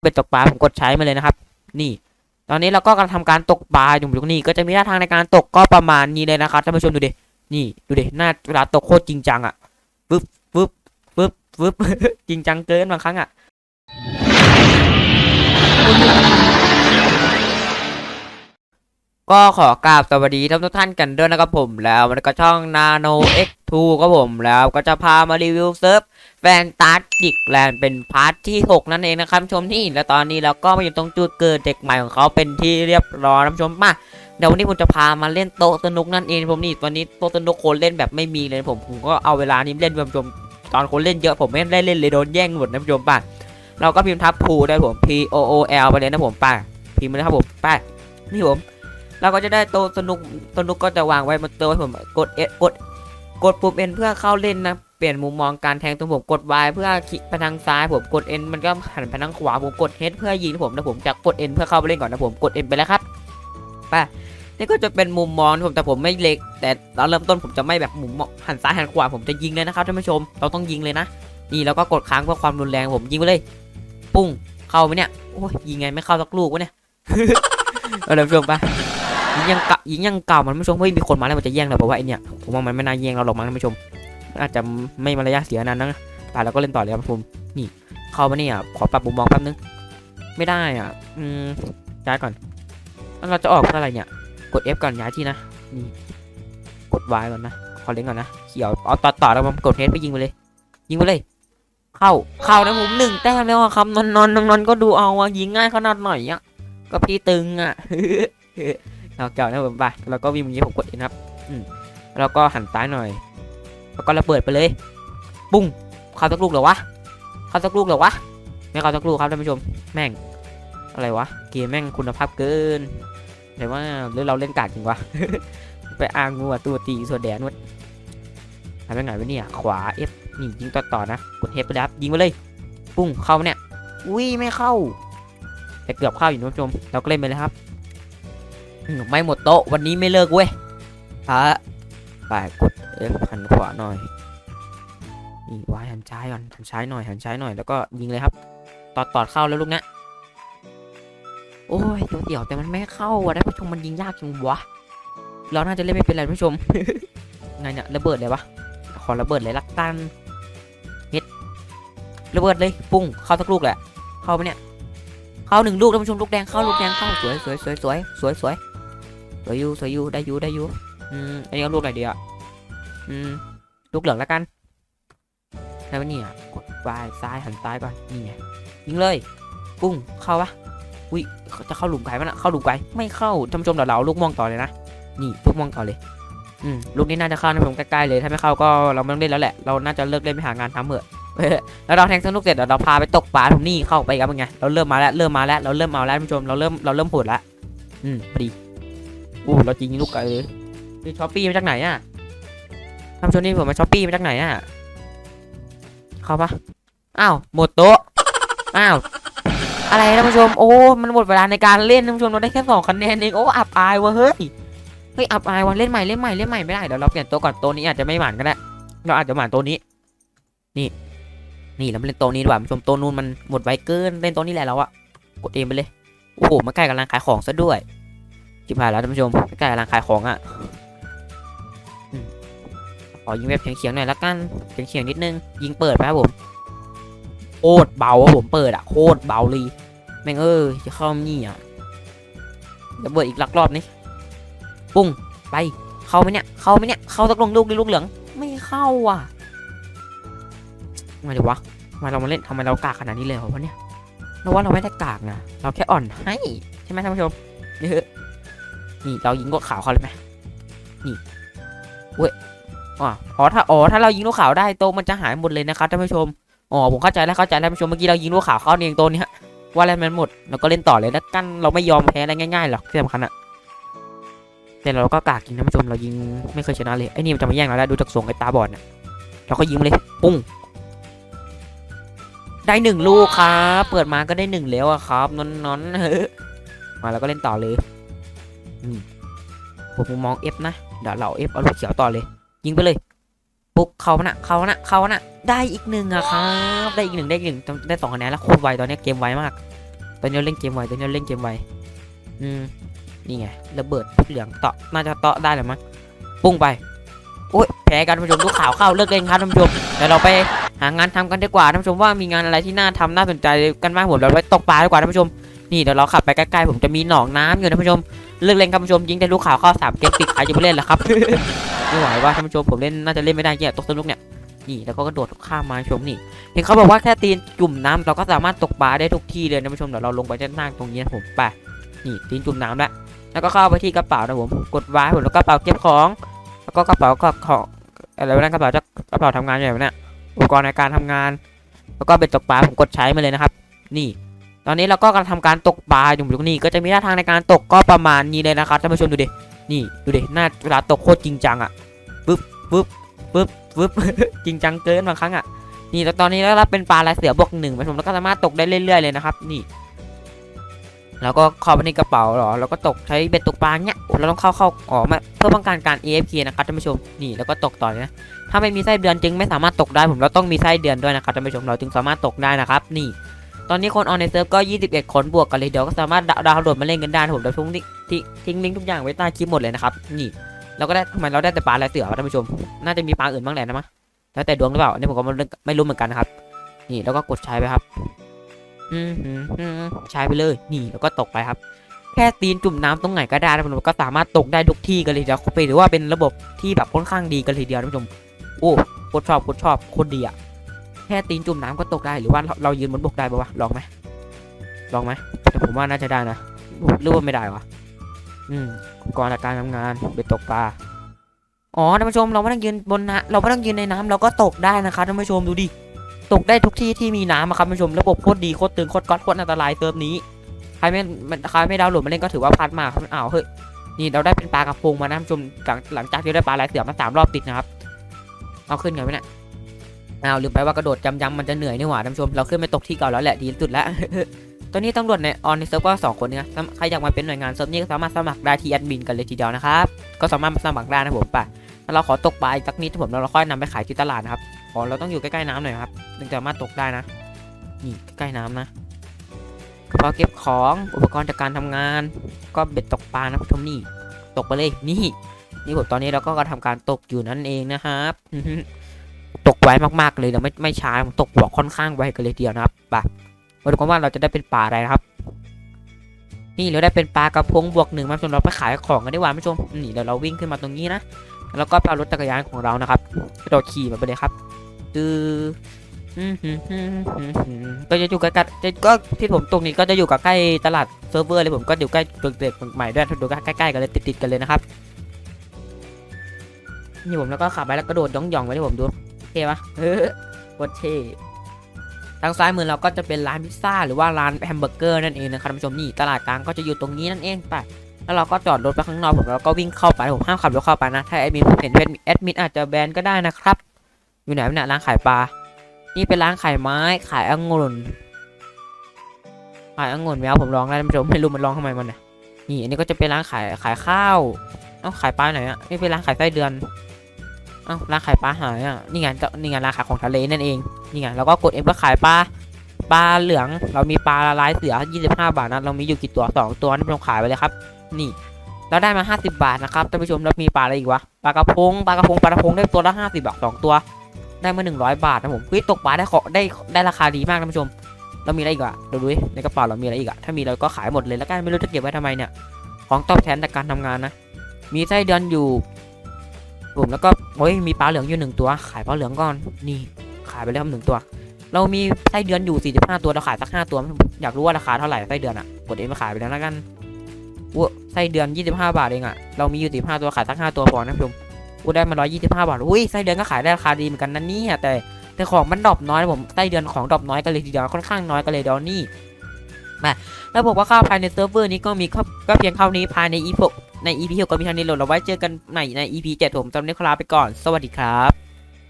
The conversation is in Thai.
เบ็ดตกปลาผมกดใช้มาเลยนะครับ นี่ ตอนนี้เราก็กำลังทำการตกปลาอยู่ตรงนี้ ก็จะมีท่าทางในการตกก็ประมาณนี้เลยนะครับท่านผู้ชมดูดินี่ดูดิหน้าเวลาตกโคตรจริงจังอะปึ๊บปึ๊บปึ๊บปึ๊บจริงจังเกินบางครั้งอะ ก็ขอกราบสวัสดีทุกท่านกันด้วยนะครับผมแล้วมันก็ช่อง Nano X2 ครับผมแล้วก็จะพามารีวิวเซิร์ฟแฟนตาสติกแลนด์เป็นพาร์ทที่ 6 นั่นเองนะครับชมที่แล้วตอนนี้เราก็มาอยู่ตรงจุดเกิดเด็กใหม่ของเขาเป็นที่เรียบร้อยนะชมมาเดี๋ยววันนี้ผมจะพามาเล่นโต๊ะสนุกนั่นเองผมนี่วันนี้โต๊ะสนุกคนเล่นแบบไม่มีเลยผมผมก็เอาเวลานี้เล่นผู้ชมตอนคนเล่นเยอะผมไม่ได้เล่นเลยโดนแย่งหมดนะผู้ชมป่ะเราก็พิมพ์ทับพูได้ผม P O O L ไปเลยนะผมป่ะพิมพ์มาเลยครับผมป่ะนี่ผม เราก็จะได้โต๊ะสนุกสนุกก็จะวางไว้บนโต๊ะผมกดเอกดกดปุ่มเอ็นเพื่อเข้าเล่นนะเปลี่ยนมุมมองการแทงตรงผมกด Y เพื่อคลิกไปทางซ้ายผมกด N มันก็หันไปทางขวาผมกด H เพื่อยิงนะผมนะผมจะกด N เพื่อเข้าไปเล่นก่อนนะผมกด N ไปแล้วครับไปนี่ก็จะเป็นมุมมองผมแต่ผมไม่เล็ก แต่ตอนเริ่มต้นผมจะไม่แบบมุมหันซ้ายหันขวาผมจะยิงเลยนะครับท่านผู้ชม เราต้องยิงเลยนะ นี่แล้วก็กดค้างเพื่อความรุนแรงผมยิงไปเลย ปุ้งเข้าไหมเนี่ยโอ้ยยิงไงไม่เข้าสักลูกวะเนี่ยเอาท่านผู้ชมไป ยิงยังกะยิงยังเก่ามันไม่ชมเฮ้ยมีคนมาแล้วมันจะแย่งเราเพราะว่าไอเนี่ยผมว่ามันไม่น่าแย่งเราหรอกมั้งท่านผู้ชม อาจจะไม่มารยาทเสียนั้นนะแต่เราก็เล่นต่อเลยครับผมนี่ เข้ามาเนี่ยขอปรับมุมมองแป๊บนึงไม่ได้อะอืมย้ายก่อนเราจะออกเพื่ออะไรเนี่ย กด F ก่อนย้ายที่นะนี่กด Y ก่อนนะขอเล่นก่อนนะเขียวเอาต่อต่อแล้วผมกด H ไปยิงไปเลย ยิงไปเลย เข้าเข้านะผมหนึ่งแต้มแล้วอะครับนอนนอนนอนก็ดูเอาอะยิงง่ายขนาดหน่อยอะก็พี่ตึงอะ เราเก่านะผมไปแล้วก็วิ่งอย่างนี้ผมกดเองครับอืมแล้วก็หันซ้ายหน่อย แล้วก็ระเบิดไปเลย ปุ้งเข้าสักลูกเหรอวะเข้าสักลูกเหรอวะไม่เข้าสักลูกครับท่านผู้ชมแม่ง อะไรวะเกมแม่งคุณภาพเกินแต่ว่าหรือเราเล่นกากจริงวะไปอ้างงัวตัวตีส่วนแดนวดทำยังไงวะเนี่ยขวา F นี่ยิงต่อต่อๆนะกด F ไปแล้วครับยิงไปเลยปุ้งเข้าเนี่ยอุ้ยไม่เข้า แต่เกือบเข้าอยู่นะท่านผู้ชมเราก็เล่นไปเลยครับ ไม่หมดโต๊ะวันนี้ไม่เลิกเว้ยพระไปกดเอฟหันขวาหน่อยนี่วายหันซ้ายก่อนหันซ้ายหน่อยหันซ้ายหน่อยแล้วก็ยิงเลยครับ ตอดตอดเข้าแล้วลูกเนี้ยโอ้ยตัวเดี่ยวแต่มันไม่เข้าอะท่านผู้ชมมันยิงยากจังวะเราน่าจะเล่นไม่เป็นไรท่านผู้ชมไงเนี่ยระเบิดเลยวะขอระเบิดเลยละกันเฮ็ดระเบิดเลยปุ้งเข้าสักลูกแหละเข้าไปเนี่ยเข้าหนึ่งลูกท่านผู้ชมลูกแดงเข้าลูกแดงเข้าสวยสวยสวยสวยสวยสวย สวยอยู่สวยอยู่ได้อยู่ได้อยู่อืมอันนี้เอาลูกอะไรดีอะอืมลูกเหลืองแล้วกันแล้วเนี่ยกดปลายซ้ายหันซ้ายก่อนนี่ไงยิงเลย ปุ้งเข้าปะอุ้ยจะเข้าหลุมไก่ปะนะเข้าหลุมไก่ไม่เข้าท่านผู้ชมเดี๋ยวเราเอาลูกม่วงต่อเลยนะนี่ลูกม่วงต่อเลยอืมลูกนี้น่าจะเข้านะผมใกล้ๆเลยถ้าไม่เข้าก็เราไม่ต้องเล่นแล้วแหละเราน่าจะเลิกเล่นไปหางานทำเถอะแล้วเราแทงสนุกเสร็จเดี๋ยวเราพาไปตกปลาตรงนี้เข้าไปกันเป็นไงเราเริ่มมาแล้วเริ่มมาแล้วเราเริ่มเอาแล้วท่านผู้ชมเราเริ่มเราเริ่มโหดแล้วอืมพอดี อู้เราจริงลูกไก่เลยนี่ช้อปปี้มาจากไหนอะท่านผู้ชนี่ผมมาช้อปปี้มาจากไหนอะเข้าปะอ้าวหมดโต๊ะอ้าวอะไรท่านผู้ชมโอ้มันหมดเวลาในการเล่นท่านผู้ชมเราได้แค่สองคะแนนเองโอ้อับอายว่ะเฮ้ยเฮ้ยอับอายว่ะเล่นใหม่เล่นใหม่เล่นใหม่ไม่ได้เดี๋ยวเราเปลี่ยนโต๊ะก่อนโต๊ะนี้อาจจะไม่หมานก็ได้เราอาจจะหมานโต๊ะนี้นี่เราเล่นโต๊ะนี้ดีกว่าผู้ชมโต๊ะนู้นมันหมดไวเกินเล่นโต๊ะนี้แหละเราอะกดเองไปเลยโอ้โหมาใกล้กับร้านขายของซะด้วย จิบหายแล้วท่านผู้ชมใกล้กับร้านขายของอะอืมขอยิงแบบเฉียงๆหน่อยละกันเฉียงๆนิดนึง ยิงเปิดไปครับผมโคตรเบาครับผมเปิดอะโคตรเบาเลยแม่งเอ้ยจะเข้านี่อะระเบิดอีกลักรอบนี้ปุ้งไปเข้าไหมเนี่ยเข้าไหมเนี่ยเข้าสักลงลูกดิลูกเหลืองไม่เข้าอะทำไมดีวะทำไมเรามาเล่นทำไมเรากากขนาดนี้เลยเหรอวะเนี่ยเราว่าเราไม่ได้กากนะเราแค่อ่อนให้ใช่ไหมท่านผู้ชมนี่เฮ้ย นี่เรายิงลูกขาวเขาเลยไหมนี่เว้ยอ๋อถ้าอ๋อถ้าเรายิงลูกขาวได้โตมันจะหายหมดเลยนะครับท่านผู้ชมอ๋อผมเข้าใจแล้วเข้าใจแล้วท่านผู้ชมเมื่อกี้เรายิงลูกขาวเขาเองโตเนี้ยว่าแล้วมันหมดเราก็เล่นต่อเลยแล้วกันเราไม่ยอมแพ้อะไรง่ายๆหรอกที่สำคัญอะแต่เราก็กากจริงท่านผู้ชมเรายิงไม่เคยชนะเลยไอ้นี่มันจะมาแย่งเราแล้วดูจากทรงไอ้ตาบอดน่ะเราก็ยิงเลยปุ้งได้หนึ่งลูกครับ เปิดมาก็ได้หนึ่งแล้วอะครับนอนนอนๆเฮ้ยมาแล้วก็เล่นต่อเลย นี่ผมมอง F นะ เดี๋ยวเรา F เอาลูกเขียวต่อเลย ยิงไปเลย ปุ๊บเข้านะเข้านะเข้านะได้อีกหนึ่งอะครับ ได้อีกหนึ่งได้อีกหนึ่งได้สองคะแนนแล้วโคตรไวตอนนี้เกมไวมาก ตอนนี้เราเล่นเกมไวตอนนี้เราเล่นเกมไวอืมนี่ไงระเบิดพริกเหลืองเตาะน่าจะเตาะได้แหละมั้งปุ้งไปโอ้ยแพ้กันท่านผู้ชมลูกข่าวเข้าเลิกเล่นครับท่านผู้ชมเดี๋ยวเราไปหางานทำกันดีกว่าท่านผู้ชมว่ามีงานอะไรที่น่าทำน่าสนใจกันบ้างผมเราไปตกปลาดีกว่าท่านผู้ชมนี่เดี๋ยวเราขับไปใกล้ๆผมจะมีหนองน้ำอยู่ท่านผู้ชม เลิกเล่นครับผู้ชมยิงแต่ลูกข่าวเข้าสามเกมติดใครจะไปเล่นล่ะครับ ไม่ไหวว่าท่านผู้ชมผมเล่นน่าจะเล่นไม่ได้เนี่ยตกสนุกเนี่ยนี่แล้วก็กระโดดข้ามมาชมนี่เห็นเขาบอกว่าแค่ตีนจุ่มน้ำเราก็สามารถตกปลาได้ทุกที่เลยนะผู้ชมเดี๋ยวเราลงไปด้านล่างตรงนี้นะผมไปนี่ตีนจุ่มน้ำแล้วแล้วก็เข้าไปที่กระเป๋านะผมกดวายผมแล้วกระเป๋าเก็บของ แล้วก็กระเป๋าก็ของอะไรวะนั่นกระเป๋าจะกระเป๋าทำงานอย่างไรเนี่ยอุปกรณ์ในการทำงาน แล้วก็เบ็ดตกปลาผมกดใช้มาเลยนะครับ นี่ ตอนนี้เราก็กำลังทำการตกปลาอยู่ตรงนี้ก็จะมีท่าทางในการตกก็ประมาณนี้เลยนะครับท่านผู้ชมดูดินี่ดูดิหน้าเวลาตกโคตรจริงจังอะปึ๊บปึ๊บปึ๊บปึ๊บจริงจังเกินบางครั้งอะนี่แล้วตอนนี้เราเป็นปลาลายเสือบวกหนึ่งผมแล้วก็สามารถตกได้เรื่อยๆเลยนะครับ นี่แล้วก็เข้าไปในกระเป๋าหรอ แล้วก็ตกใช้เบ็ดตกปลาเนี้ยเราต้องเข้าเข้าออกมาเพื่อป้องกันการ AFK นะครับท่านผู้ชม นี่แล้วก็ตกต่อนะ ถ้าไม่มีไส้เดือนจึงไม่สามารถตกได้ผมเราต้องมีไส้เดือนด้วยนะครับท่านผู้ชมเราจึงสามารถตกได้นะครับ นี่ ตอนนี้คนออนในเซิร์ฟก็ 21 คนบวกกันเลยเดี๋ยวก็สามารถดาวน์โหลดมาเล่นกันได้นผมเดี๋ยวทิ้งลิงก์ทิ้งลิงก์ทุกอย่างไว้ใต้คลิปหมดเลยนะครับนี่เราก็ได้ทำไมเราได้แต่ปลาลายเสือท่านผู้ชม น่าจะมีปลาอื่นบ้างแหละนะมั้งแล้วแต่ดวงหรือเปล่าอันนี้ผมก็ไม่รู้เหมือนกันนะครับ นี่แล้วก็กดใช้ไปครับอืมอืมใช้ไปเลย นี่แล้วก็ตกไปครับ แค่ตีนจุ่มน้ำตรงไหนก็ได้นะผมก็สามารถตกได้ทุกที่กันเลยเดียวไปหรือว่าเป็นระบบที่แบบค่อนข้างดีกันเลยเดียวท่านผู้ชมโอ้โคตรชอบโคตรชอบโคตรดีอะ ค่ตีนจุ่มน้ำก็ตกได้หรือว่าเราเรายืนบนบกได้ปะวะลองไหมลองไหมแต่ผมว่าน่าจะได้นะหรือว่าไม่ได้วะอืมก่อนการทำงานไปตกปลาอ๋อท่านผู้ชมเราไม่ต้องยืนบนน้ำเราไม่ต้องยืนในน้ำเราก็ตกได้นะครับท่านผู้ชมดูดิตกได้ทุกที่ที่มีน้ำครับท่านผู้ชมระบบโคตรดีโคตรตึงโคตรก๊อตโคตรอันตรายเติมนี้ใครไม่ใครไม่ดาวน์โหลดมาเล่นก็ถือว่าพลาดมากครับอ้าวเฮ้ยนี่เราได้เป็นปลากระพงมานะท่านผู้ชมหลังหลังจากที่ได้ปลาลายเสือมาสามรอบติดนะครับเอาขึ้นกันไหมเนี่ย อ้าวลืมไปว่ากระโดดจำยำมันจะเหนื่อยนี่หว่าท่านผู้ชมเราขึ้นไปตกที่เก่าแล้วแหละดีสุดแล้วตอนนี้ตำรวจในออนในเซิร์ฟก็สองคนนี่ยใครอยากมาเป็นหน่วยงานเซิร์ฟนี่ก็สามารถสมัครได้ที่แอดมินกันเลยทีเดียวนะครับก็สามารถสมัครได้นะผมป่ะเราขอตกปลาอีกสักนิดผมเราค่อยนำไปขายที่ตลาดนะครับอ๋อเราต้องอยู่ใกล้ๆน้ำหน่อยครับถึงจะมาตกได้นะนี่ใกล้น้ำนะกระเก็บของอุปกรณ์จากการทำงาน ก็เบ็ดตกปลานะผู้ชมนี่ตกไปเลยนี่นี่ผมตอนนี้เราก็กำลังทำการตกอยู่นั่นเองนะครับ ตกไวมากๆเลยเดี๋ยวไม่ไม่ช้าผมตกหัวค่อนข้างไวกันเลยเดียวนะครับป่ะมาดูกันว่าเราจะได้เป็นปลาอะไรนะครับ นี่เราได้เป็นปลากระพงบวกหนึ่งมาชมเราไปขายของกันดีกว่าผู้ชมนี่เดี๋ยวเราวิ่งขึ้นมาตรงนี้นะแล้วก็ไปเอารถจักรยานของเรานะครับกระโดดขี่มาไปเลยครับดื้ออืมหืมหืมหืมหืมก็จะอยู่ใกล้ๆจะก็ที่ผมตรงนี้ก็จะอยู่กับใกล้ตลาดเซิร์ฟเวอร์เลยผมก็อยู่ใกล้ตึกเด็กใหม่ด้วยดูใกล้ๆกันเลยติดๆกันเลยนะครับนี่ผมแล้วก็ขับไปแล้วกระโดดย่องๆไปที่ผมดู เท่ปะเออโคตรเท่ทางซ้ายมือเราก็จะเป็นร้านพิซซ่าหรือว่าร้านแฮมเบอร์เกอร์นั่นเองนะครับท่านผู้ชมนี่ตลาดกลางก็จะอยู่ตรงนี้นั่นเองไปแล้วเราก็จอดรถไปข้างนอกผมแล้วก็วิ่งเข้าไปผมห้ามขับรถเข้าไปนะถ้าแอดมินผมเห็นแอดมินอาจจะแบนก็ได้นะครับ อยู่ไหนวะเนี่ยร้านขายปลานี่เป็นร้านขายไม้ขายองุ่นขายองุ่นแมวผมลองได้ท่านผู้ชมไม่รู้มันลองทำไมมันเนี่ยนี่อันนี้ก็จะเป็นร้านขายขายข้าวเอ้าขายปลาไหนอะนี่เป็นร้านขายไส้เดือน อ้าร้านขายปลาหายอะนี่ไงจะนี่ไงรานขาของทะเลนั่นเองนี่ไงเราก็กดเอ็มเพื่อขายปลาปลาเหลืองเรามีปลาลายเสือ 25 บาทนะเรามีอยู่กี่ตัว 2 ตัวนี่เราขายไปเลยครับ นี่เราได้มา 50 บาทนะครับท่านผู้ชมแล้วมีปลาอะไรอีกวะปลากระพงปลากระพงปลากระพงได้ตัวละ50 บาท2ตัว ได้มา 100 บาทนะผมเฮ้ยตกปลาได้ขอได้ได้ราคาดีมากท่านผู้ชม เรามีอะไรอีกอะดูดูดิในกระเป๋าเรามีอะไรอีกอะถ้ามีเราก็ขายหมดเลยแล้วกันไม่รู้จะเก็บไว้ทำไมเนี่ยของตอบแทนจากการทำงานนะมีไส้เดือนอยู่ ผมแล้วก็โอ้ยมีปลาเหลืองอยู่หนึ่งตัว ขายปลาเหลืองก่อนนี่ขายไปแล้วครับหนึ่งตัว เรามีไส้เดือนอยู่ 45 ตัวเราขายสัก 5 ตัว อยากรู้ว่าราคาเท่าไหร่ไส้เดือนอะกดเอ็มมาขายไปแล้วแล้วกันว้ไส้เดือน 25 บาทเองอะเรามีอยู่15ตัวขายสัก 5 ตัวพอนะผู้ชมกูได้มา125 บาทอุ้ยไส้เดือนก็ขายได้ราคาดีเหมือนกันนะเนี่ยแต่แต่ของมันดรอปน้อยผมไส้เดือนของดรอปน้อยกันเลยทีเดียวค่อนข้างน้อยกันเลยเดี๋ยวนี่มาแล้วบอกว่าข้าภายในเซิร์ฟเวอร์นี้ก็มีก็เพียงเท่านี้ภายใน EP ใน EP 6ก็มีเท่านี้โหลดเราไว้เจอกันใหม่ใน EP 7ผมจำนี้คลาไปก่อน สวัสดีครับ